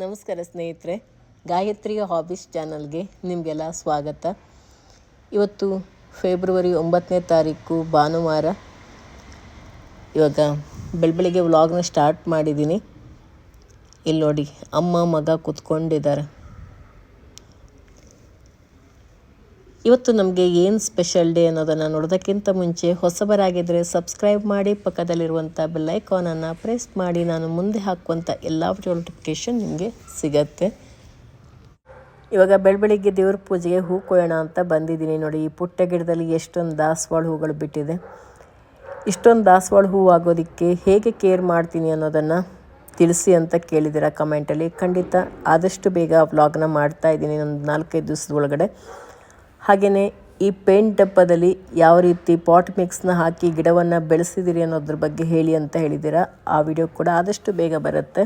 ನಮಸ್ಕಾರ ಸ್ನೇಹಿತರೆ ಗಾಯತ್ರಿಯ ಹಾಬೀಸ್ ಚಾನಲ್ಗೆ ನಿಮಗೆಲ್ಲ ಸ್ವಾಗತ. ಇವತ್ತು ಫೆಬ್ರವರಿ ಒಂಬತ್ತನೇ ತಾರೀಕು, ಭಾನುವಾರ. ಇವಾಗ ಬೆಳಬೆಳಿಗ್ಗೆ ವ್ಲಾಗ್ನ ಸ್ಟಾರ್ಟ್ ಮಾಡಿದ್ದೀನಿ. ಇಲ್ಲಿ ನೋಡಿ, ಅಮ್ಮ ಮಗ ಕೂತ್ಕೊಂಡಿದ್ದಾರೆ. ಇವತ್ತು ನಮಗೆ ಏನು ಸ್ಪೆಷಲ್ ಡೇ ಅನ್ನೋದನ್ನು ನೋಡೋದಕ್ಕಿಂತ ಮುಂಚೆ ಹೊಸಬರಾಗಿದ್ದರೆ ಸಬ್ಸ್ಕ್ರೈಬ್ ಮಾಡಿ ಪಕ್ಕದಲ್ಲಿರುವಂಥ ಬೆಲ್ಲೈಕಾನನ್ನು ಪ್ರೆಸ್ ಮಾಡಿ, ನಾನು ಮುಂದೆ ಹಾಕುವಂಥ ಎಲ್ಲ ನೋಟಿಫಿಕೇಷನ್ ನಿಮಗೆ ಸಿಗತ್ತೆ. ಇವಾಗ ಬೆಳಬೆಳಿಗ್ಗೆ ದೇವ್ರ ಪೂಜೆಗೆ ಹೂ ಕೊಯ್ಯೋಣ ಅಂತ ಬಂದಿದ್ದೀನಿ. ನೋಡಿ, ಈ ಪುಟ್ಟ ಗಿಡದಲ್ಲಿ ಎಷ್ಟೊಂದು ದಾಸವಾಳ ಹೂಗಳು ಬಿಟ್ಟಿದೆ. ಇಷ್ಟೊಂದು ದಾಸವಾಳ ಹೂ ಆಗೋದಕ್ಕೆ ಹೇಗೆ ಕೇರ್ ಮಾಡ್ತೀನಿ ಅನ್ನೋದನ್ನು ತಿಳಿಸಿ ಅಂತ ಕೇಳಿದ್ದೀರಾ ಕಮೆಂಟಲ್ಲಿ ಖಂಡಿತ ಆದಷ್ಟು ಬೇಗ ವ್ಲಾಗ್ನ ಮಾಡ್ತಾ ಇದ್ದೀನಿ. ಒಂದು ನಾಲ್ಕೈದು ದಿವಸದ ಒಳಗಡೆ ಹಾಗೆಯೇ ಈ ಪೇಂಟ್ ಡಬ್ಬದಲ್ಲಿ ಯಾವ ರೀತಿ ಪಾಟ್ ಮಿಕ್ಸ್ನ ಹಾಕಿ ಗಿಡವನ್ನು ಬೆಳೆಸಿದಿರಿ ಅನ್ನೋದ್ರ ಬಗ್ಗೆ ಹೇಳಿ ಅಂತ ಹೇಳಿದ್ದೀರಾ, ಆ ವಿಡಿಯೋ ಕೂಡ ಆದಷ್ಟು ಬೇಗ ಬರುತ್ತೆ.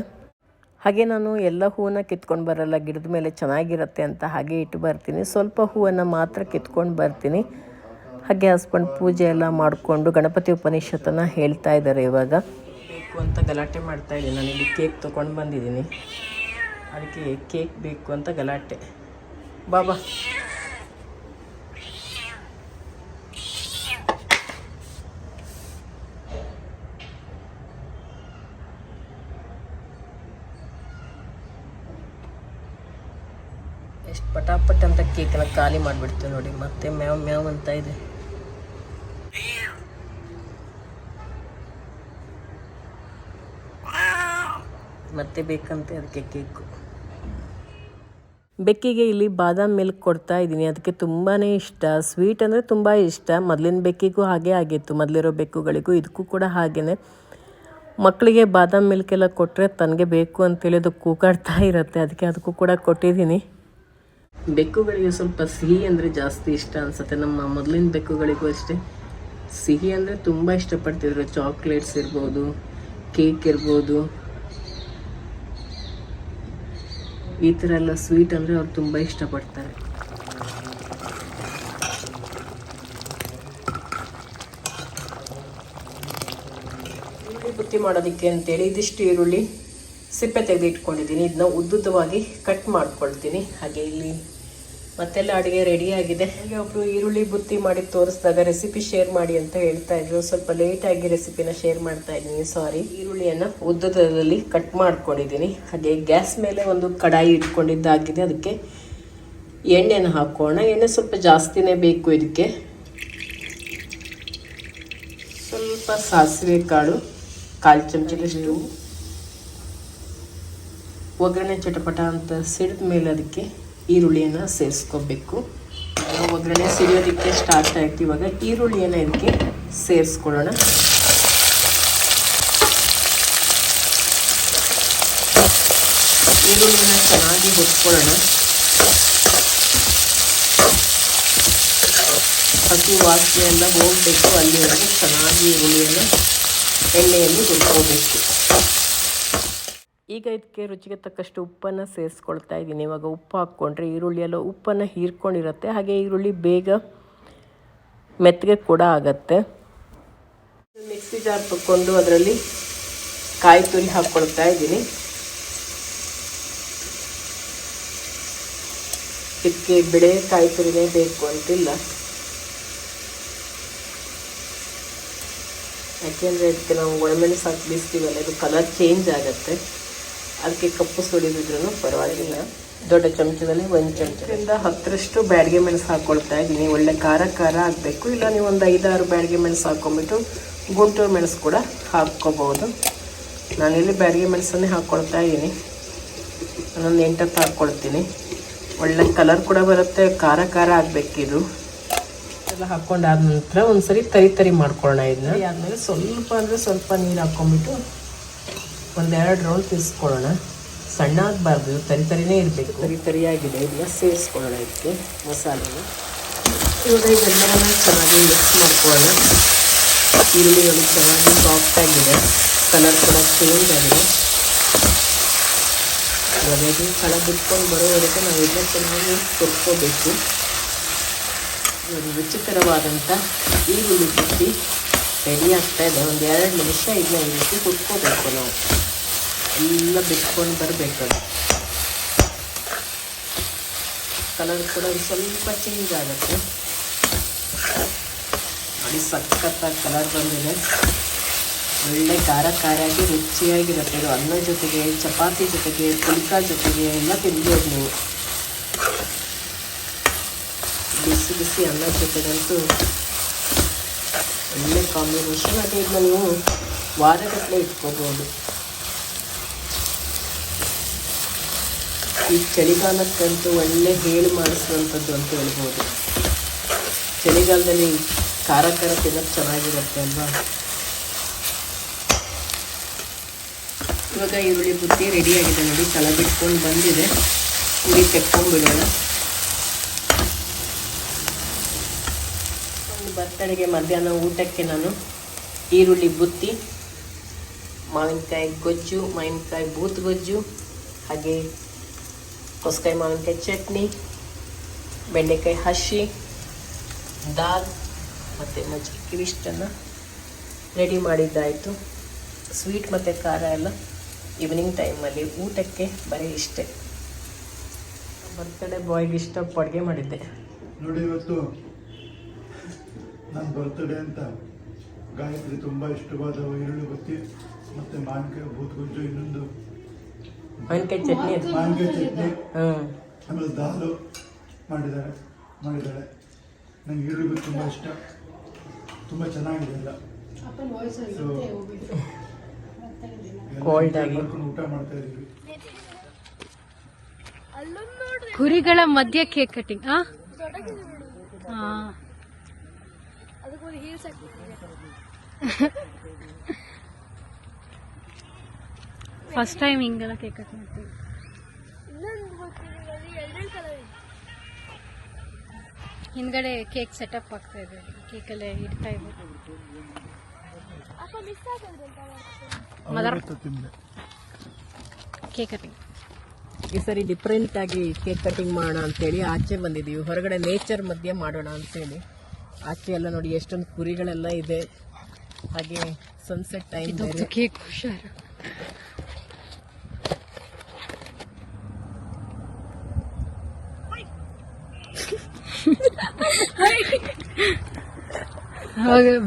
ಹಾಗೆ ನಾನು ಎಲ್ಲ ಹೂವನ್ನು ಕಿತ್ಕೊಂಡು ಬರಲ್ಲ, ಗಿಡದ ಮೇಲೆ ಚೆನ್ನಾಗಿರುತ್ತೆ ಅಂತ ಹಾಗೆ ಇಟ್ಟು ಬರ್ತೀನಿ. ಸ್ವಲ್ಪ ಹೂವನ್ನು ಮಾತ್ರ ಕಿತ್ಕೊಂಡು ಬರ್ತೀನಿ. ಹಾಗೆ ಹಸ್ಬೆಂಡ್ ಪೂಜೆ ಎಲ್ಲ ಮಾಡಿಕೊಂಡು ಗಣಪತಿ ಉಪನಿಷತ್ತನ್ನು ಹೇಳ್ತಾ ಇದ್ದಾರೆ ಇವಾಗ. ಬೇಕು ಅಂತ ಗಲಾಟೆ ಮಾಡ್ತಾ ಇದ್ದೀನಿ. ನಾನು ಇಲ್ಲಿ ಕೇಕ್ ತೊಗೊಂಡು ಬಂದಿದ್ದೀನಿ. ಅದಕ್ಕೆ ಕೇಕ್ ಬೇಕು ಅಂತ ಗಲಾಟೆ. ಬಾಬಾ ಎಷ್ಟು ಪಟಾಪಟ್ ಅಂತ ಕೇಕನ್ನ ಖಾಲಿ ಮಾಡಿಬಿಡ್ತೀವಿ ನೋಡಿ, ಮತ್ತೆ ಮ್ಯಾವ್ ಮ್ಯಾವ್ ಅಂತ ಇದೆ. ಮತ್ತೆ ಬೇಕಂತೆ ಅದಕ್ಕೆ ಕೇಕು. ಬೆಕ್ಕಿಗೆ ಇಲ್ಲಿ ಬಾದಾಮ್ ಮಿಲ್ಕ್ ಕೊಡ್ತಾ ಇದ್ದೀನಿ, ಅದಕ್ಕೆ ತುಂಬಾ ಇಷ್ಟ. ಸ್ವೀಟ್ ಅಂದರೆ ತುಂಬ ಇಷ್ಟ. ಮೊದಲಿನ ಬೆಕ್ಕಿಗೂ ಹಾಗೆ ಆಗಿತ್ತು, ಮೊದಲಿರೋ ಬೆಕ್ಕುಗಳಿಗೂ ಇದಕ್ಕೂ ಕೂಡ ಹಾಗೆಯೇ ಮಕ್ಕಳಿಗೆ ಬಾದಾಮ್ ಮಿಲ್ಕ್ ಎಲ್ಲ ಕೊಟ್ಟರೆ ತನಗೆ ಬೇಕು ಅಂತೇಳಿ ಅದು ಕೂಗಾಡ್ತಾ ಇರುತ್ತೆ, ಅದಕ್ಕೆ ಅದಕ್ಕೂ ಕೂಡ ಕೊಟ್ಟಿದ್ದೀನಿ. ಬೆಕ್ಕುಗಳಿಗೆ ಸ್ವಲ್ಪ ಸಿಹಿ ಅಂದರೆ ಜಾಸ್ತಿ ಇಷ್ಟ ಅನ್ಸುತ್ತೆ. ನಮ್ಮ ಮೊದಲಿನ ಬೆಕ್ಕುಗಳಿಗೂ ಅಷ್ಟೇ. ಸಿಹಿ ಅಂದರೆ ತುಂಬ ಇಷ್ಟಪಡ್ತಿದ್ರು. ಚಾಕ್ಲೇಟ್ಸ್ ಇರ್ಬೋದು, ಕೇಕ್ ಇರ್ಬೋದು. ಈ ಥರ ಎಲ್ಲ ಸ್ವೀಟ್ ಅಂದರೆ ಅವ್ರು ತುಂಬ ಇಷ್ಟಪಡ್ತಾರೆ. ಈರುಳ್ಳಿ ಬುತ್ತಿ ಮಾಡೋದಕ್ಕೆ ಅಂತೇಳಿ ಇದಿಷ್ಟು ಈರುಳ್ಳಿ ಸಿಪ್ಪೆ ತೆಗೆದು ಇಟ್ಕೊಂಡಿದ್ದೀನಿ ಇದನ್ನ ಉದ್ದುದ್ದವಾಗಿ ಕಟ್ ಮಾಡ್ಕೊಳ್ತೀನಿ. ಹಾಗೆ ಇಲ್ಲಿ ಮತ್ತೆಲ್ಲ ಅಡುಗೆ ರೆಡಿ ಆಗಿದೆ. ಹಾಗೆ ಒಬ್ರು ಈರುಳ್ಳಿ ಬುತ್ತಿ ಮಾಡಿ ತೋರಿಸಿದಾಗ ರೆಸಿಪಿ ಶೇರ್ ಮಾಡಿ ಅಂತ ಹೇಳ್ತಾ ಇದ್ರು. ಸ್ವಲ್ಪ ಲೇಟಾಗಿ ರೆಸಿಪಿನ ಶೇರ್ ಮಾಡ್ತಾ ಇದ್ದೀನಿ ಸಾರಿ ಈರುಳ್ಳಿಯನ್ನು ಉದ್ದದಲ್ಲಿ ಕಟ್ ಮಾಡ್ಕೊಂಡಿದ್ದೀನಿ. ಹಾಗೆ ಗ್ಯಾಸ್ ಮೇಲೆ ಒಂದು ಕಡಾಯಿ ಇಟ್ಕೊಂಡಿದ್ದಾಗಿದೆ. ಅದಕ್ಕೆ ಎಣ್ಣೆನ ಹಾಕೋಣ. ಎಣ್ಣೆ ಸ್ವಲ್ಪ ಜಾಸ್ತಿನೇ ಬೇಕು ಇದಕ್ಕೆ. ಸ್ವಲ್ಪ ಸಾಸಿವೆ ಕಾಳು ಕಾಲು ಚಮಚದಷ್ಟು ಒಗ್ಗರಣೆ ಚಟಪಟ ಅಂತ ಸಿಡಿದ ಮೇಲೆ ಅದಕ್ಕೆ ಈರುಳ್ಳಿಯನ್ನು ಸೇರಿಸ್ಕೋಬೇಕು. ಒಗ್ಗರಣೆ ಸಿಡಿಯೋದಕ್ಕೆ ಸ್ಟಾರ್ಟ್ ಆಯ್ತು. ಇವಾಗ ಈರುಳ್ಳಿಯನ್ನು ಇದಕ್ಕೆ ಸೇರಿಸ್ಕೊಳ್ಳೋಣ. ಈರುಳ್ಳಿಯನ್ನು ಚೆನ್ನಾಗಿ ಹೊತ್ಕೊಳ್ಳೋಣ ಹಸಿ ವಾಸನೆ ಎಲ್ಲ ಹೋಗಬೇಕು. ಅಲ್ಲಿವರೆಗೆ ಚೆನ್ನಾಗಿ ಈರುಳ್ಳಿಯನ್ನು ಎಣ್ಣೆಯಲ್ಲಿ ಹುರ್ಕೋಬೇಕು. ಈಗ ಇದಕ್ಕೆ ರುಚಿಗೆ ತಕ್ಕಷ್ಟು ಉಪ್ಪನ್ನು ಸೇರಿಸ್ಕೊಳ್ತಾ ಇದ್ದೀನಿ. ಇವಾಗ ಉಪ್ಪು ಹಾಕ್ಕೊಂಡ್ರೆ ಈರುಳ್ಳಿ ಎಲ್ಲ ಉಪ್ಪನ್ನು ಹೀರ್ಕೊಂಡಿರುತ್ತೆ. ಹಾಗೆ ಈರುಳ್ಳಿ ಬೇಗ ಮೆತ್ತಗೆ ಕೂಡ ಆಗತ್ತೆ. ಮಿಕ್ಸಿ ಜಾರ್ ತಕ್ಕೊಂಡು ಅದರಲ್ಲಿ ಕಾಯಿ ತುರಿ ಹಾಕ್ಕೊಳ್ತಾ ಇದ್ದೀನಿ. ಇದಕ್ಕೆ ಬಿಳೆ ಕಾಯಿ ತುರಿನೇ ಬೇಕು ಅಂತಿಲ್ಲ. ಯಾಕೆಂದರೆ ಇದಕ್ಕೆ ನಾವು ಒಣಮೆಣಸು ಹಾಕಿ ಬೀಸ್ತೀವಲ್ಲ, ಇದು ಕಲರ್ ಚೇಂಜ್ ಆಗುತ್ತೆ. ಅದಕ್ಕೆ ಕಪ್ಪು ಸುಳಿದಿದ್ರು ಪರವಾಗಿಲ್ಲ. ದೊಡ್ಡ ಚಮಚದಲ್ಲಿ ಒಂದು ಚಮಚದಿಂದ ಹತ್ತರಷ್ಟು ಬ್ಯಾಡಿಗೆ ಮೆಣಸು ಹಾಕ್ಕೊಳ್ತಾ ಇದ್ದೀನಿ. ಒಳ್ಳೆ ಖಾರ ಖಾರ ಆಗಬೇಕು. ಇಲ್ಲ ನೀವು ಒಂದು ಐದಾರು ಬ್ಯಾಡಿಗೆ ಮೆಣಸು ಹಾಕ್ಕೊಂಬಿಟ್ಟು ಗುಂಟೂರು ಮೆಣಸು ಕೂಡ ಹಾಕ್ಕೋಬೋದು ನಾನಿಲ್ಲಿ ಬ್ಯಾಡಿಗೆ ಮೆಣಸನ್ನೇ ಹಾಕ್ಕೊಳ್ತಾ ಇದ್ದೀನಿ. ನಾನೊಂದು ಎಂಟತ್ತು ಹಾಕ್ಕೊಳ್ತೀನಿ ಒಳ್ಳೆ ಕಲರ್ ಕೂಡ ಬರುತ್ತೆ. ಖಾರ ಖಾರ ಆಗಬೇಕಿದು ಎಲ್ಲ ಹಾಕ್ಕೊಂಡಾದ ನಂತರ ಒಂದು ಸರಿ ತರಿ ತರಿ ಮಾಡ್ಕೊಳ್ಳೋಣ ಇದನ್ನ. ಆದಮೇಲೆ ಸ್ವಲ್ಪ ಅಂದರೆ ಸ್ವಲ್ಪ ನೀರು ಹಾಕ್ಕೊಂಬಿಟ್ಟು ಒಂದೆರಡು ರೋಲ್ ತಿರ್ಸ್ಕೊಳ್ಳೋಣ ಸಣ್ಣ ಆಗಬಾರ್ದು ತರಿ ತರಿನೇ ಇರಬೇಕು. ತರಿ ತರಿಯಾಗಿದೆ. ಇದನ್ನ ಸೇರಿಸ್ಕೊಳ್ಳೋಣ ಇದಕ್ಕೆ, ಮಸಾಲೆನ. ಇವಾಗ ಇದೆಲ್ಲವನ್ನ ಚೆನ್ನಾಗಿ ಮಿಕ್ಸ್ ಮಾಡ್ಕೊಳ್ಳೋಣ. ಈರುಳ್ಳಿಗಳು ಚೆನ್ನಾಗಿ ಸಾಫ್ಟ್ ಆಗಿದೆ. ಕಲರ್ ಕೂಡ ಚೇಂಜ್ ಆಗಿದೆ. ಅದಾಗಿ ಕಳ ಬಿಟ್ಕೊಂಡು ಬರೋವರೆಗೆ ನಾವು ಇದನ್ನ ಚೆನ್ನಾಗಿ ಕೊಡ್ಕೋಬೇಕು ಒಂದು ರುಚಿಕರವಾದಂಥ ಈರುಳ್ಳಿ ಬಿಟ್ಟು ರೆಡಿ ಆಗ್ತಾ ಇದೆ. ಒಂದು ಎರಡು ನಿಮಿಷ ಇದನ್ನ ಈ ರೀತಿ ಹುರ್ಕೋಬೇಕು ನಾವು. ಎಲ್ಲ ಬಿಟ್ಕೊಂಡು ಬರಬೇಕು ಕಲರ್ ಕೂಡ ಒಂದು ಸ್ವಲ್ಪ ಚೇಂಜ್ ಆಗುತ್ತೆ. ನೋಡಿ ಸಖತ್ತಾಗಿ ಕಲರ್ ಬಂದಿದೆ. ಒಳ್ಳೆ ಖಾರ ಆಗಿ ರುಚಿಯಾಗಿರುತ್ತೆ ಇದು. ಅನ್ನ ಜೊತೆಗೆ, ಚಪಾತಿ ಜೊತೆಗೆ, ಪುಲ್ಕ ಜೊತೆಗೆ ಎಲ್ಲ ತಿನ್ಬೋದು ನೀವು. ಬಿಸಿ ಬಿಸಿ ಅನ್ನ ಜೊತೆಗಂತೂ ಒಳ್ಳೆ ಕಾಂಬಿನೇಷನ್ ಅದೇ ಇದನ್ನ ನೀವು ವಾರಗಟ್ಟಲೆ ಇಟ್ಕೋಬೋದು. ಈ ಚಳಿಗಾಲಕ್ಕಂತೂ ಒಳ್ಳೆ ಹೇಳಿ ಮಾಡಿಸುವಂಥದ್ದು ಅಂತ ಹೇಳ್ಬೋದು. ಚಳಿಗಾಲದಲ್ಲಿ ಖಾರ ಖಾರ ತಿನ್ನೋದು ಚೆನ್ನಾಗಿರುತ್ತೆ ಅಲ್ವಾ? ಇವಾಗ ಈರುಳ್ಳಿ ಬುತ್ತಿ ರೆಡಿಯಾಗಿದೆ ನೋಡಿ. ತಲೆ ಬಿಟ್ಕೊಂಡು ಬಂದಿದೆ. ಉರಿ ತೆಕ್ಕೊಂಡ್ಬಿಡೋಣ ಒಂದು ಬರ್ತಡೆಗೆ ಮಧ್ಯಾಹ್ನ ಊಟಕ್ಕೆ ನಾನು ಈರುಳ್ಳಿ ಬುತ್ತಿ, ಮಾವಿನಕಾಯಿ ಗೊಜ್ಜು, ಮಾವಿನಕಾಯಿ ಬೂತ್ ಗೊಜ್ಜು, ಹಾಗೆ ಕೊಸ್ಕಾಯಿ ಮಾವಿನಕಾಯಿ ಚಟ್ನಿ, ಬೆಂಡೆಕಾಯಿ ಹಸಿ, ದಾಲ್ ಮತ್ತು ಮಜ್ಜಿಗೆ. ಇವಿಷ್ಟನ್ನು ರೆಡಿ ಮಾಡಿದ್ದಾಯಿತು. ಸ್ವೀಟ್ ಮತ್ತು ಖಾರ ಎಲ್ಲ ಈವ್ನಿಂಗ್ ಟೈಮಲ್ಲಿ ಊಟಕ್ಕೆ ಬರೀ ಇಷ್ಟೇ. ಬರ್ತಡೇ ಬಾಯ್ಗೆ ಇಷ್ಟ ಅಡುಗೆ ಮಾಡಿದ್ದೆ. ನೋಡಿ ಇವತ್ತು ನನ್ನ ಬರ್ತ್ಡೇ ಅಂತ ಗಾಯತ್ರಿ ತುಂಬ ಇಷ್ಟವಾದ ಈರುಳ್ಳಿ ಗೊತ್ತಿ ಮತ್ತು ಮಾವಿನಕಾಯಿ ಬೂತ್ಗುಜ್ಜು ಇನ್ನೊಂದು ಮಾವಿನಕಾಯಿ ಚಟ್ನಿ ಮಾವಿನಕಾಯಿ ಚಟ್ನಿ. ಆಮೇಲೆ ದಾಲು ಮಾಡಿದ್ದಾರೆ ಮಾಡಿದ್ದಾಳೆ ನನಗೆ ಈರುಳ್ಳಿ ತುಂಬ ಇಷ್ಟ. ತುಂಬ ಚೆನ್ನಾಗಿದೆ ಎಲ್ಲ. ಸೊ Cold ಆಗಿ. ಊಟ ಮಾಡ್ತಾ ಇದ್ದೀವಿ. ಕುರಿಗಳ ಮಧ್ಯ ಕೇಕ್ ಕಟಿಂಗ್ ಆ? ಹಾ. ಫಸ್ಟ್ ಟೈಮ್ ಹಿಂಗೆಲ್ಲ ಕೇಕ್ ಕಟ್ ಮಾಡ್ತೀವಿ. ಹಿಂದ್ಗಡೆ ಕೇಕ್ ಸೆಟಪ್ ಆಗ್ತಾ ಇದೆ. ಕೇಕ್ ಅಲ್ಲೇ ಇಡ್ತಾ ಇದೆ ಕೇಕ್ ಕಟಿಂಗ್ ಈ ಸರಿ ಡಿಫ್ರೆಂಟ್ ಆಗಿ ಕೇಕ್ ಕಟಿಂಗ್ ಮಾಡೋಣ ಅಂತೇಳಿ ಆಚೆ ಬಂದಿದ್ದೀವಿ. ಹೊರಗಡೆ ನೇಚರ್ ಮಧ್ಯೆ ಮಾಡೋಣ ಅಂತೇಳಿ. ಆಚೆ ಎಲ್ಲ ನೋಡಿ ಎಷ್ಟೊಂದು ಕುರಿಗಳೆಲ್ಲ ಇದೆ. ಹಾಗೆ ಸನ್ಸೆಟ್ ಟೈಮ್ ಕೇಕ್ ಹುಷಾರು.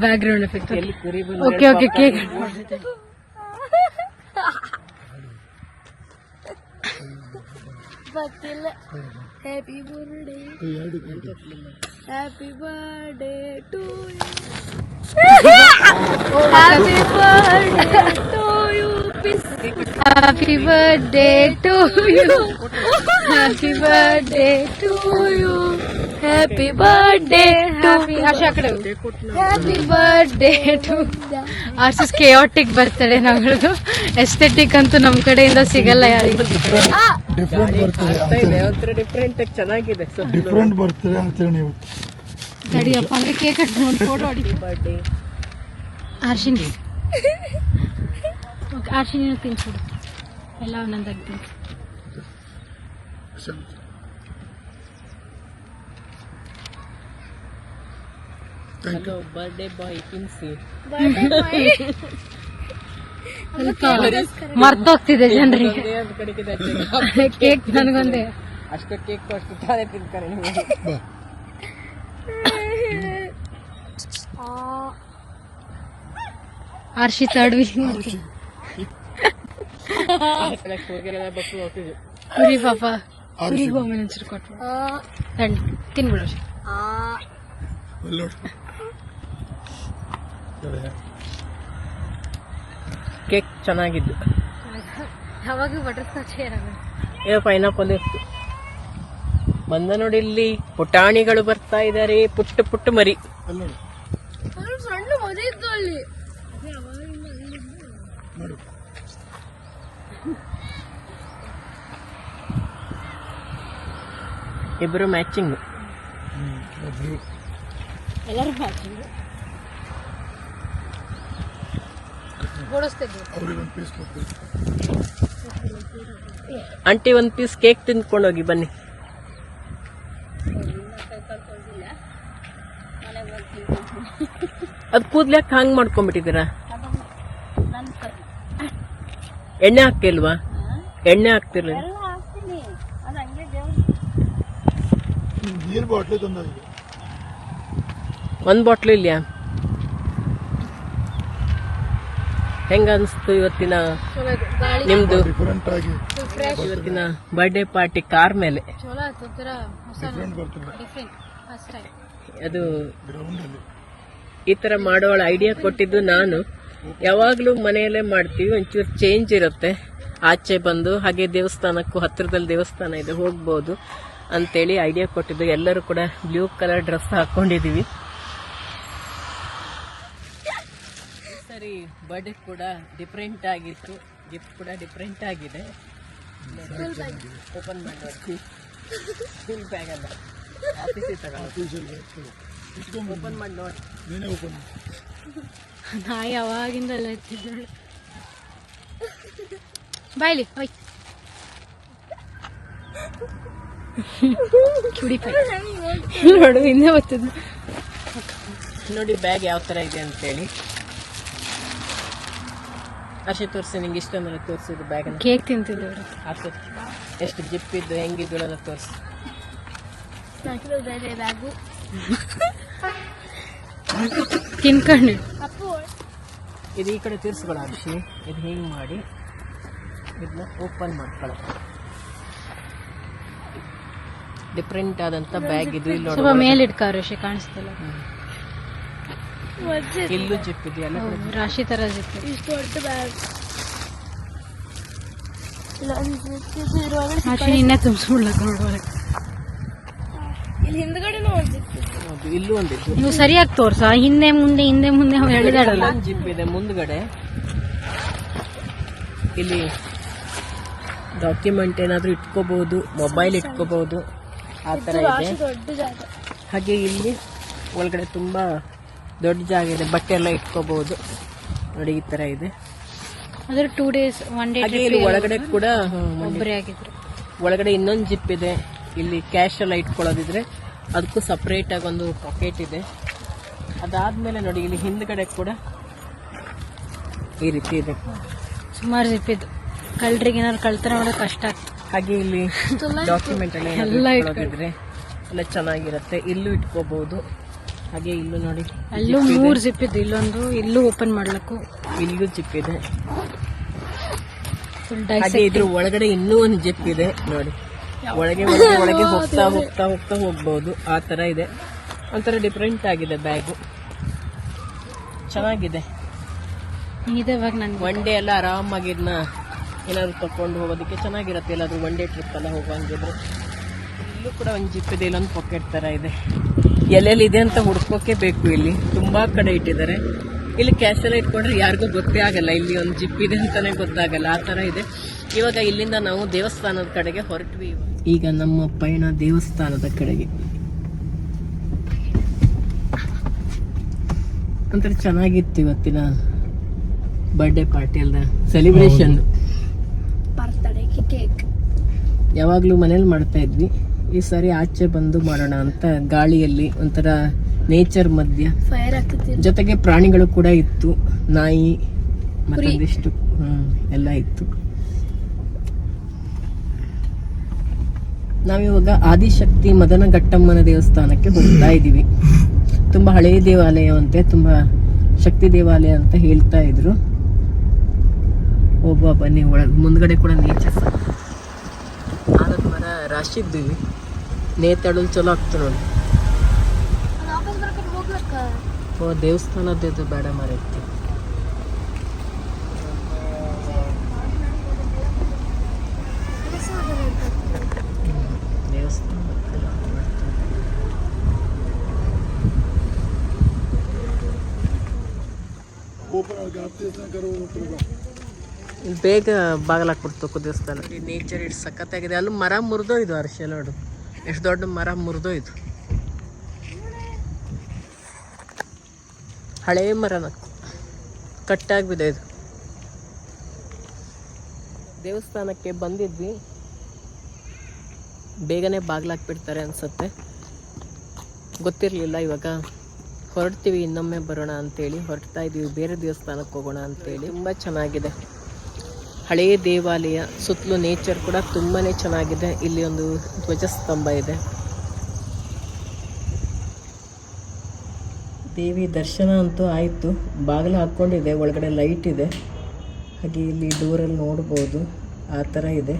ಬ್ಯಾಕ್ ಗ್ರೌಂಡ್ ಎಫೆಕ್ಟ್ ಎಲ್ಲಿ ಕುರಿ ಓಕೆ ಓಕೆ ಕೇಕ್ ಗೊತ್ತಿಲ್ಲ. Happy birthday happy birthday to happy birthday to you happy birthday to you happy birthday to you happy birthday happy Harsha ಆ ಕಡೆ ಹ್ಯಾಪಿ ಬರ್ಡೇ ಟು ಆರ್ಸಿಸ್ chaotic birthday ನಮ್ದು aesthetic ಅಂತೂ ನಮ್ಮ ಕಡೆಯಿಂದ ಸಿಗಲ್ಲ ಯಾರಿಗೂ. ಡಿಫ್ರೆಂಟ್ ಚೆನ್ನಾಗಿದೆ. ಸೊ ಡಿಫ್ರೆಂಟ್ ಬರ್ತದೆ ಅಂತ ನೀವು. ತಡಿಯಪ್ಪ ಅಂದ್ರೆ ಕೇಕ್ ಕಟ್ ನೋಡಿ ಫೋಟೋ ಹೊಡಿ. ಬರ್ಡೇ ಅರ್ಶಿನಿ ಓಕೆ ಅರ್ಶಿನಿ ತಿನ್ಸ್ಬಿಡು ಎಲ್ಲ ಒಂದೊಂದಾಗಿ ಹಲೋ ಬರ್ಡೇ ಬಾಯ್ ತಿನ್ಸಿ ಮರ್ತೋಗ್ತಿದೆ ಜನರಿಗೆ. ಕೇಕ್ ನನಗೊಂದೇ. ಅಷ್ಟು ಕೇಕ್ ಅಷ್ಟು ತಾಳೆ ತಿಂತಾರೆ ಬಸ್ಸು ಹೋಗ್ತಿದ್ವಿ ಕುರಿ ಪಾಪ. ಕುರಿ ಒಮ್ಮೆ ಹೆಸರು ಕೊಟ್ಟು ತಿನ್ಬಿಡು. ಅರ್ಷಿ. ಕೇಕ್ ಚೆನ್ನಾಗಿದ್ದು. ಯಾವಾಗ ಬಟರ್ ಸ್ಕಾಚ್ ಏ ಪೈನಾಪಲ್ ಇತ್ತು. ಬಂದ ನೋಡಿ ಇಲ್ಲಿ ಪುಟಾಣಿಗಳು ಬರ್ತಾ ಇದ್ದಾರೆ ಪುಟ್ಟ ಪುಟ್ಟ ಮರಿ. ಸಣ್ಣ ಮದುವೆ ಇತ್ತು ಅಲ್ಲಿ. ಇಬ್ರು ಮ್ಯಾಚಿಂಗ್ ಎಲ್ಲರೂ ಮ್ಯಾಚಿಂಗ್ ಪೀಸ್ ಆಂಟಿ ಒಂದ್ ಪೀಸ್ ಕೇಕ್ ತಿಂದ್ಕೊಂಡು ಹೋಗಿ ಬನ್ನಿ. ಅದ್ ಕೂದ್ಲ್ಯಾಕೆ ಹಂಗ್ ಮಾಡ್ಕೊಂಡ್ಬಿಟ್ಟಿದ್ದೀರಾ? ಎಣ್ಣೆ ಹಾಕ್ತಿಲ್ವಾ? ಎಣ್ಣೆ ಹಾಕ್ತಿರ್ಲಿ ಒಂದು ಬಾಟ್ಲಿ ತಂದಿದೆ ಒಂದ್ ಬಾಟ್ಲು ಇಲ್ಯಾ? ಹೆಂಗ ಅನ್ಸ್ತು ಇವತ್ತಿನ ನಿಮ್ದು? ಇವತ್ತಿನ ಬರ್ಡೇ ಪಾರ್ಟಿ ಕಾರ್ ಮೇಲೆ. ಅದು ಈ ತರ ಮಾಡೋಳ ಐಡಿಯಾ ಕೊಟ್ಟಿದ್ದು ನಾನು. ಯಾವಾಗ್ಲೂ ಮನೆಯಲ್ಲೇ ಮಾಡ್ತೀವಿ, ಒಂಚೂರು ಚೇಂಜ್ ಇರುತ್ತೆ. ಆಚೆ ಬಂದು, ಹಾಗೆ ದೇವಸ್ಥಾನಕ್ಕೂ ಹತ್ತಿರದಲ್ಲಿ ದೇವಸ್ಥಾನ ಇದೆ, ಹೋಗ್ಬೋದು ಅಂತೇಳಿ ಐಡಿಯಾ ಕೊಟ್ಟಿದ್ದು. ಎಲ್ಲರೂ ಕೂಡ ಬ್ಲೂ ಕಲರ್ ಡ್ರೆಸ್ ಹಾಕೊಂಡಿದೀವಿ ಈ ಸರಿ ಬರ್ಡೇ ಕೂಡ ಡಿಫ್ರೆಂಟ್ ಆಗಿತ್ತು ಗಿಫ್ಟ್ ಕೂಡ ಡಿಫ್ರೆಂಟ್ ಆಗಿದೆ. ಓಪನ್ ಮಾಡಿ ಫುಲ್ ಬ್ಯಾಗ್ ಅಲ್ಲ. ಆಫೀಸಿಗೆ ತಗೊಂಡು ಓಪನ್ ಮಾಡಿ ನೋಡಿ. ನೀನೇ ಓಪನ್ ನಾ ಯಾವಾಗಿಂದಲ್ಲ ಎತ್ತಿದ್ದಳು ಬಾಯ್ಲಿ ಹೋಯ್. ನೋಡು ಹಿಂದೆ ಬರ್ತದ. ನೋಡಿ ಬ್ಯಾಗ್ ಯಾವ ತರ ಇದೆ ಅಂತೇಳಿ. ಅರ್ಷಿ ತೋರಿಸಿ ನಿಂಗೆ ಇಷ್ಟ ಅಂದ್ರೆ ತೋರಿಸಿದ್ದು ಬ್ಯಾಗ್ ಕೇಕ್ ತಿಂತಿದ್ರು ಹಾಕು ಎಷ್ಟು ಜಿಪ್ ಇದ್ದು ಹೆಂಗಿದ್ದು ಎಲ್ಲ ತೋರಿಸಿ. ಬ್ಯಾಗು. ತಿನ್ಕೊಂಡು ಅಪ್ಪು. ಇದು ಈ ಕಡೆ ತಿರ್ಸ್ಕೊಳ ಅರ್ಷಿ ಇದು ಹಿಂಗೆ ಮಾಡಿ ಇದನ್ನ ಓಪನ್ ಮಾಡ್ಕೊಳ್ಳ ಡಿಫ್ರೆಂಟ್ ಆದಂತ ಬ್ಯಾಗ್ ಇದು ಇಲ್ಲಿ ನೋಡಿ ಮೇಲಿಡ್ಕ ಋಷಿ ಕಾಣಿಸ್ತಲ್ಲ. ವಜ್ಜೆ ಇಲ್ಲೂ ಜಿಪ್ ಇದೆ ಎಲ್ಲ ರಾಶಿ ತರ ಜಿಪ್ ಇಷ್ಟು ದೊಡ್ಡ ಬ್ಯಾಗ್ ಇಲ್ಲ ರಾಶಿ ತುಂಬಿಸ್ಬಿಡ್ಲಕ್ಕ ನೋಡುವಾಗ ಇಲ್ಲಿ ಒಂದಿತ್ತು ಇಲ್ಲೂ ನೀವು ಸರಿಯಾಗಿ ತೋರ್ಸ? ಹಿಂದೆ ಮುಂದೆ ಹಿಂದೆ ಮುಂದೆ ಹೇಳಿದಾಡಲ್ಲ ಜಿಪ್ ಇದೆ ಮುಂದ್ಗಡೆ. ಇಲ್ಲಿ ಡಾಕ್ಯುಮೆಂಟ್ ಏನಾದ್ರೂ ಇಟ್ಕೋಬಹುದು ಮೊಬೈಲ್ ಇಟ್ಕೋಬಹುದು ಆ ತರ ಇದೆ. ಹಾಗೆ ಇಲ್ಲಿ ಒಳಗಡೆ ತುಂಬಾ ದೊಡ್ಡ ಜಾಗ ಇದೆ ಬಟ್ಟೆ ಎಲ್ಲ ಇಟ್ಕೋಬಹುದು ನೋಡಿ ಈ ತರ ಇದೆ. ಅದ್ರ ಟೂ ಡೇಸ್ ಒನ್ ಡೇ ಹಾಗೆ ಇಲ್ಲಿ ಒಳಗಡೆ ಕೂಡ ಒಬ್ಬರೇ ಆಗಿದ್ರು. ಒಳಗಡೆ ಇನ್ನೊಂದು ಜಿಪ್ ಇದೆ. ಇಲ್ಲಿ ಕ್ಯಾಶ್ ಎಲ್ಲ ಇಟ್ಕೊಳ್ಳೋದಿದ್ರೆ ಅದಕ್ಕೂ ಸಪ್ರೇಟ್ ಆಗಿ ಒಂದು ಪಾಕೆಟ್ ಇದೆ. ಅದಾದ್ಮೇಲೆ ನೋಡಿ ಇಲ್ಲಿ ಹಿಂದ್ಗಡೆ ಕೂಡ ಈ ರೀತಿ ಇದೆ. ಸುಮಾರು ಜಿಪ್ಪಿದ್ದು ಕಳ್ರಿಗೆ ಏನಾದ್ರು ಕಳ್ತಾರೆ ಮಾಡೋದು ಕಷ್ಟ ಆಗ್ತದೆ. ಹಾಗೆ ಇಲ್ಲಿ ಡಾಕ್ಯುಮೆಂಟ್ ಎಲ್ಲ ಎಲ್ಲ ಎಲ್ಲ ಚೆನ್ನಾಗಿರುತ್ತೆ. ಇಲ್ಲೂ ಇಟ್ಕೋಬಹುದು ಹಾಗೆ ಇಲ್ಲೂ ನೋಡಿ. ಅಲ್ಲೂ ಮೂರ್ ಜಿಪ್ ಇದೆ ಇಲ್ಲೊಂದು ಇಲ್ಲೂ ಓಪನ್ ಮಾಡ್ಲಕ್ಕು. ಇಲ್ಲೂ ಜಿಪ್ ಇದೆ. ಹಾಗೆ ಇದ್ರ ಒಳಗಡೆ ಇನ್ನೂ ಒಂದು ಜಿಪ್ ಇದೆ ನೋಡಿ. ಒಳಗೆ ಒಳಗೆ ಒಳಗೆ ಹೋಗ್ತಾ ಹೋಗ್ತಾ ಹೋಗ್ತಾ ಹೋಗ್ಬಹುದು ಆ ತರ ಇದೆ. ಒಂಥರ ಡಿಫ್ರೆಂಟ್ ಆಗಿದೆ ಬ್ಯಾಗು ಚೆನ್ನಾಗಿದೆ. ಇದೆ ಇವಾಗ ನನ್ಗೆ ಒನ್ ಡೇ ಎಲ್ಲ ಆರಾಮಾಗಿ ಇದನ್ನ ಏನಾದ್ರು ತಕೊಂಡು ಹೋಗೋದಕ್ಕೆ ಚೆನ್ನಾಗಿರುತ್ತೆ. ಎಲ್ಲಾದ್ರೂ ಒನ್ ಡೇ ಟ್ರಿಪ್ ಎಲ್ಲ ಹೋಗಂಗಿದ್ರೆ ಇಲ್ಲೂ ಕೂಡ ಒಂದು ಜಿಪ್ ಇದೆ ಇಲ್ಲೊಂದು ಪಾಕೆಟ್ ತರ ಇದೆ. ಎಲ್ಲೆಲ್ಲಿ ಇದೆ ಅಂತ ಹುಡ್ಕೋಕೆ ಬೇಕು ಇಲ್ಲಿ. ತುಂಬಾ ಕಡೆ ಇಟ್ಟಿದ್ದಾರೆ. ಇಲ್ಲಿ ಕ್ಯಾಶ್ ಎಲ್ಲ ಇಟ್ಕೊಂಡ್ರೆ ಯಾರಿಗೂ ಗೊತ್ತೇ ಆಗಲ್ಲ. ಇಲ್ಲಿ ಒಂದು ಜಿಪ್ ಇದೆ ಅಂತಾನೆ ಗೊತ್ತಾಗಲ್ಲ. ಆ ತರ ಇದೆ. ಇವಾಗ ಇಲ್ಲಿಂದ ನಾವು ದೇವಸ್ಥಾನದ ಕಡೆಗೆ ಹೊರಟ್ವಿ ಈಗ ನಮ್ಮ ಪಯಣ ದೇವಸ್ಥಾನದ ಕಡೆಗೆ. ಒಂಥರ ಚೆನ್ನಾಗಿತ್ತು ಇವತ್ತಿನ ಬರ್ಡೇ ಪಾರ್ಟಿ ಅಲ್ಲ ಸೆಲೆಬ್ರೇಷನ್ ಬರ್ತಡೇ ಕೇಕ್ ಯಾವಾಗಲೂ ಮನೇಲಿ ಮಾಡ್ತಾ ಇದ್ವಿ. ಈ ಸಾರಿ ಆಚೆ ಬಂದು ಮಾಡೋಣ ಅಂತ ಗಾಳಿಯಲ್ಲಿ ಒಂಥರ ನೇಚರ್ ಮಧ್ಯ ಫೈರ್ ಜೊತೆಗೆ ಪ್ರಾಣಿಗಳು ಕೂಡ ಇತ್ತು. ನಾಯಿ ಮತ್ತೊಂದಿಷ್ಟು ಹ್ಮ್ ಎಲ್ಲ ಇತ್ತು. ನಾವಿವಾಗ ಆದಿಶಕ್ತಿ ಮದನ ಘಟ್ಟಮ್ಮನ ದೇವಸ್ಥಾನಕ್ಕೆ ಹೋಗ್ತಾ ಇದ್ದೀವಿ. ತುಂಬಾ ಹಳೆಯ ದೇವಾಲಯ ಅಂತೆ ತುಂಬಾ ಶಕ್ತಿ ದೇವಾಲಯ ಅಂತ ಹೇಳ್ತಾ ಇದ್ರು. ಒಬ್ಬ ಬನ್ನಿ ಒಳಗೆ ಮುಂದ್ಗಡೆ ಕೂಡ ನೇಚರ್ ಮರ. ರಾಶಿ ಇದ್ದೀವಿ ನೇತಾಡಲು ಚಲೋ ಆಗ್ತದೆ ನೋಡಿ. ಓ ದೇವಸ್ಥಾನದ್ದು ಬೇಡ ಮಾರೈತಿ ದೇವಸ್ಥಾನ ಕರೋ ಆಗುತ್ತೆ ಕರೋ ಬೇಗ ಬಾಗಲಾಕ್ಬಿಡ್ತು ದೇವಸ್ಥಾನ ನೇಚರ್ ಇಷ್ಟು ಸಖತ್ತಾಗಿದೆ. ಅಲ್ಲೂ ಮರ ಮುರಿದೋಯ್ದು ಅರ್ಷ ನೋಡು. ಎಷ್ಟು ದೊಡ್ಡ ಮರ ಮುರಿದೋಯ್ತು. ಹಳೇ ಮರನ. ಕಟ್ಟಾಗಿ ಇದು. ದೇವಸ್ಥಾನಕ್ಕೆ ಬಂದಿದ್ವಿ. ಬೇಗನೆ ಬಾಗ್ಲಾಕ್ಬಿಡ್ತಾರೆ ಅನ್ಸುತ್ತೆ. ಗೊತ್ತಿರಲಿಲ್ಲ ಇವಾಗ. ಹೊರಡ್ತೀವಿ, ಇನ್ನೊಮ್ಮೆ ಬರೋಣ ಅಂತೇಳಿ. ಹೊರಡ್ತಾ ಇದ್ದೀವಿ ಬೇರೆ ದೇವಸ್ಥಾನಕ್ಕೆ ಹೋಗೋಣ ಅಂತೇಳಿ. ತುಂಬ ಚೆನ್ನಾಗಿದೆ. ಹಳೆಯ ದೇವಾಲಯ, ಸುತ್ತಲೂ ನೇಚರ್ ಕೂಡ ತುಂಬಾ ಚೆನ್ನಾಗಿದೆ. ಇಲ್ಲಿ ಒಂದು ಧ್ವಜಸ್ತಂಭ ಇದೆ. ದೇವಿ ದರ್ಶನ ಅಂತೂ ಆಯಿತು. ಬಾಗಿಲು ಹಾಕ್ಕೊಂಡಿದೆ, ಒಳಗಡೆ ಲೈಟ್ ಇದೆ. ಹಾಗೆ ಇಲ್ಲಿ ದೂರಲ್ಲಿ ನೋಡ್ಬೋದು, ಆ ಥರ ಇದೆ.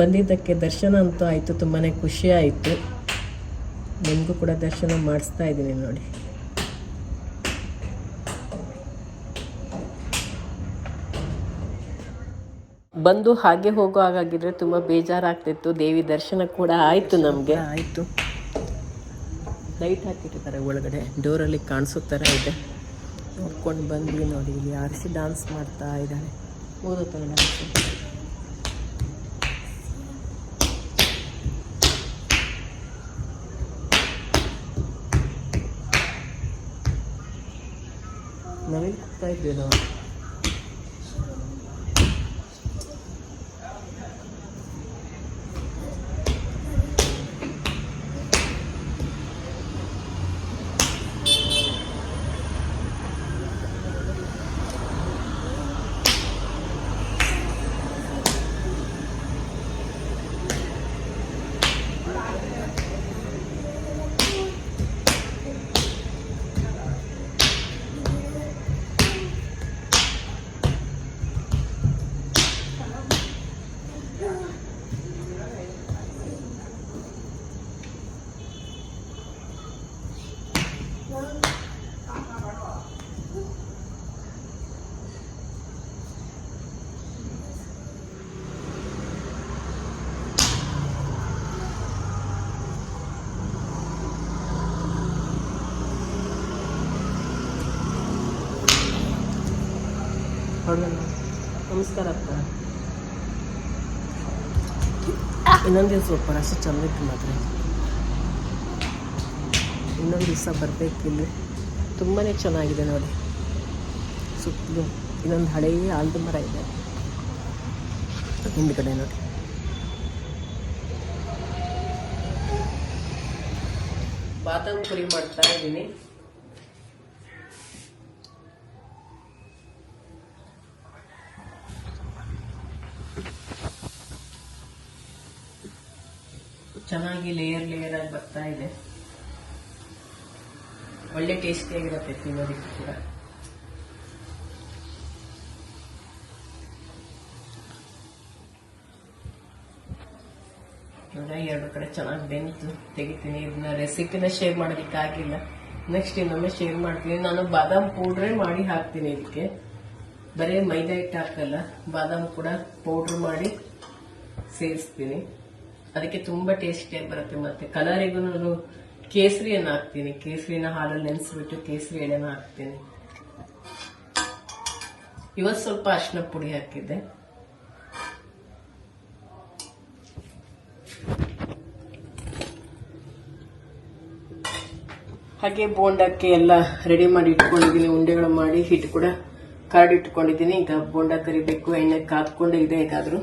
ಬಂದಿದ್ದಕ್ಕೆ ದರ್ಶನ ಅಂತೂ ಆಯಿತು ತುಂಬಾ ಖುಷಿ ಆಯಿತು. ನಿಮಗೂ ಕೂಡ ದರ್ಶನ ಮಾಡಿಸ್ತಾ ಇದ್ದೀನಿ ನೋಡಿ. ಬಂದು ಹಾಗೆ ಹೋಗೋ ಹಾಗಾಗಿದ್ರೆ ತುಂಬ ಬೇಜಾರಾಗ್ತಿತ್ತು. ದೇವಿ ದರ್ಶನ ಕೂಡ ಆಯಿತು ನಮಗೆ. ಆಯಿತು. ಲೈಟ್ ಹಾಕಿಟ್ಟಿದ್ದಾರೆ ಒಳಗಡೆ. ಡೋರಲ್ಲಿ ಕಾಣಿಸೋ ಥರ ಇದೆ. ನೋಡ್ಕೊಂಡು ಬಂದ್ವಿ ನೋಡಿ ಇಲ್ಲಿ ಆರಿಸಿ ಡಾನ್ಸ್ ಮಾಡ್ತಾ ಇದ್ದಾರೆ ಓದೋ ಥರ ನಾವೇನು ಹೋಗ್ತಾ ಇದ್ವಿ ನಾವು ಹೊರಡೋಣ ನಮಸ್ಕಾರ ಅಪ್ಪ ಇನ್ನೊಂದು ದಿವಸ ಹೋಗ್ಬಾರ ಅಷ್ಟು ಚಂದಿತ್ತು ಮಾತ್ರ. ಇನ್ನೊಂದು ದಿವಸ ಬರಬೇಕು ಇಲ್ಲಿ. ತುಂಬಾ ಚೆನ್ನಾಗಿದೆ ನೋಡಿ. ಸುತ್ತಲೂ ಇನ್ನೊಂದು ಹಳೆಯ ಆಲದ ಮರ ಇದೆ. ಹಿಂದ್ಗಡೆ ನೋಡಿ. ಬಾದಾಮ್ ಪುರಿ ಮಾಡ್ತಾ ಇದ್ದೀನಿ. ಚೆನ್ನಾಗಿ ಲೇಯರ್ ಲೇಯರ್ ಆಗಿ ಬರ್ತಾ ಇದೆ. ಒಳ್ಳೆ ಟೇಸ್ಟಿಯಾಗಿರುತ್ತೆ ತಿನ್ನೋದಿಕ್ಕೆ ಕೂಡ. ಎರಡು ಕಡೆ ಚೆನ್ನಾಗಿ ಬೆಂತು ತೆಗಿತೀನಿ. ಇದನ್ನ ರೆಸಿಪಿನ ಶೇರ್ ಮಾಡೋದಕ್ಕಾಗಿಲ್ಲ ನೆಕ್ಸ್ಟ್ ಇನ್ನೊಮ್ಮೆ ಶೇರ್ ಮಾಡ್ತೀನಿ. ನಾನು ಬಾದಾಮ್ ಪೌಡ್ರೇ ಮಾಡಿ ಹಾಕ್ತೀನಿ ಇದಕ್ಕೆ ಬರೀ ಮೈದಾ ಹಿಟ್ಟು ಹಾಕಲ್ಲ. ಬಾದಾಮ್ ಕೂಡ ಪೌಡ್ರ್ ಮಾಡಿ ಸೇರಿಸ್ತೀನಿ. ಅದಕ್ಕೆ ತುಂಬಾ ಟೇಸ್ಟಿಯಾಗಿ ಬರುತ್ತೆ ಮತ್ತೆ ಕಲರಿಗೂ ನಾನು ಕೇಸರಿಯನ್ನು ಹಾಕ್ತೀನಿ. ಕೇಸರಿನ ಹಾಲಲ್ಲಿ ನೆನೆಸ್ಬಿಟ್ಟು ಕೇಸರಿ ಎಳೆನ ಹಾಕ್ತೀನಿ. ಇವತ್ತು ಸ್ವಲ್ಪ ಅರಿಶಿನ ಪುಡಿ ಹಾಕಿದ್ದೆ. ಹಾಗೆ ಬೋಂಡಕ್ಕೆ ಎಲ್ಲ ರೆಡಿ ಮಾಡಿ ಇಟ್ಕೊಂಡಿದ್ದೀನಿ, ಉಂಡೆಗಳು ಮಾಡಿ ಹಿಟ್ಟು ಕೂಡ ಕರಡಿ ಇಟ್ಕೊಂಡಿದ್ದೀನಿ. ಈಗ ಬೋಂಡ ಕರಿಬೇಕು, ಎಣ್ಣೆ ಕಾದ್ಕೊಂಡೇ ಇದೆ ಹೇಗಾದ್ರೂ.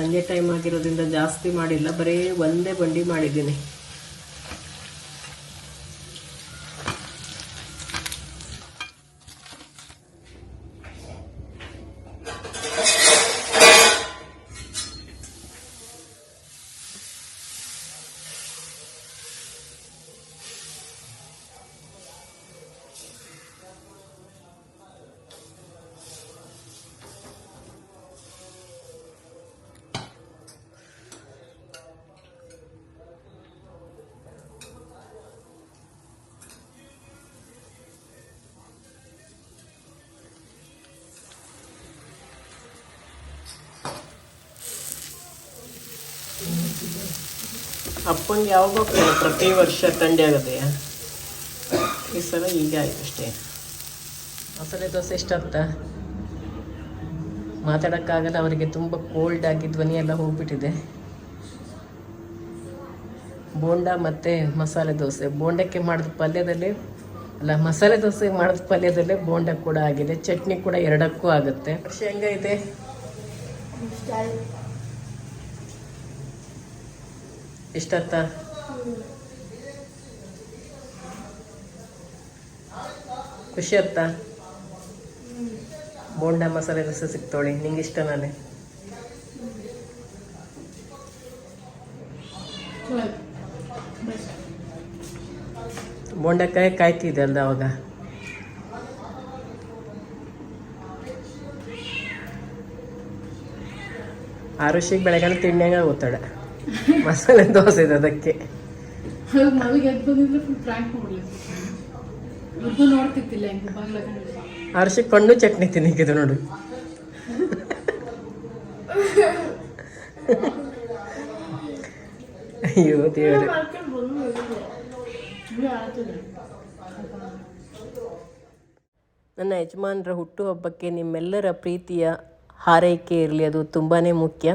ಸಂಜೆ ಟೈಮ್ ಆಗಿರೋದ್ರಿಂದ ಜಾಸ್ತಿ ಮಾಡಿಲ್ಲ. ಬರೀ ಒಂದೇ ಬಂಡಿ ಮಾಡಿದ್ದೀನಿ. ಅಪ್ಪಂಗೆ ಯಾವಾಗ ಪ್ರತಿ ವರ್ಷ ಥಂಡಿ ಆಗುತ್ತೆ? ಈ ಸಲ ಹೀಗೆ ಆಯ್ತು ಅಷ್ಟೇ. ಮಸಾಲೆ ದೋಸೆ ಇಷ್ಟ ಅಂತ ಮಾತಾಡೋಕ್ಕಾಗಲ್ಲ ಅವರಿಗೆ ತುಂಬ ಕೋಲ್ಡ್ ಆಗಿ ಧ್ವನಿ ಎಲ್ಲ ಹೋಗ್ಬಿಟ್ಟಿದೆ. ಬೋಂಡ ಮತ್ತು ಮಸಾಲೆ ದೋಸೆ. ಬೋಂಡಕ್ಕೆ ಮಾಡಿದ ಪಲ್ಯದಲ್ಲಿ ಅಲ್ಲ ಮಸಾಲೆ ದೋಸೆ ಮಾಡಿದ ಪಲ್ಯದಲ್ಲೇ ಬೋಂಡ ಕೂಡ ಆಗಿದೆ. ಚಟ್ನಿ ಕೂಡ ಎರಡಕ್ಕೂ ಆಗುತ್ತೆ. ಶೇಂಗಾ ಇದೆ. ಇಷ್ಟ ಆಯ್ತಾ ಖುಷಿ ಅತ್ತ ಬೋಂಡ ಮಸಾಲೆ ದೋಸೆ ಸಿಕ್ತೋಳಿ ನಿಂಗೆ ಇಷ್ಟ ನಾನೇ? ಬೋಂಡಕಾಯಿ ಕಾಯ್ತಿದೆ ಅಲ್ದ ಅವಾಗ. ಆರುಷಿಗೆ ಬೆಳಗ್ಗೆ ತಿಂಡಿಯಾಗ ಓದ್ತಾಳೆ ಮಸಾಲೆ ದೋಸೆ ಇದೆ ಅದಕ್ಕೆ ಆರುಷಿಗೆ ಕಣ್ಣು ಚಟ್ನಿ ತಿನ್ನಿಕ್ಕಿದೆ ನೋಡು. ಅಯ್ಯೋ ದೇವ್ರೆ. ನನ್ನ ಯಜಮಾನರ ಹುಟ್ಟುಹಬ್ಬಕ್ಕೆ ನಿಮ್ಮೆಲ್ಲರ ಪ್ರೀತಿಯ ಹಾರೈಕೆ ಇರಲಿ ಅದು ತುಂಬಾ ಮುಖ್ಯ.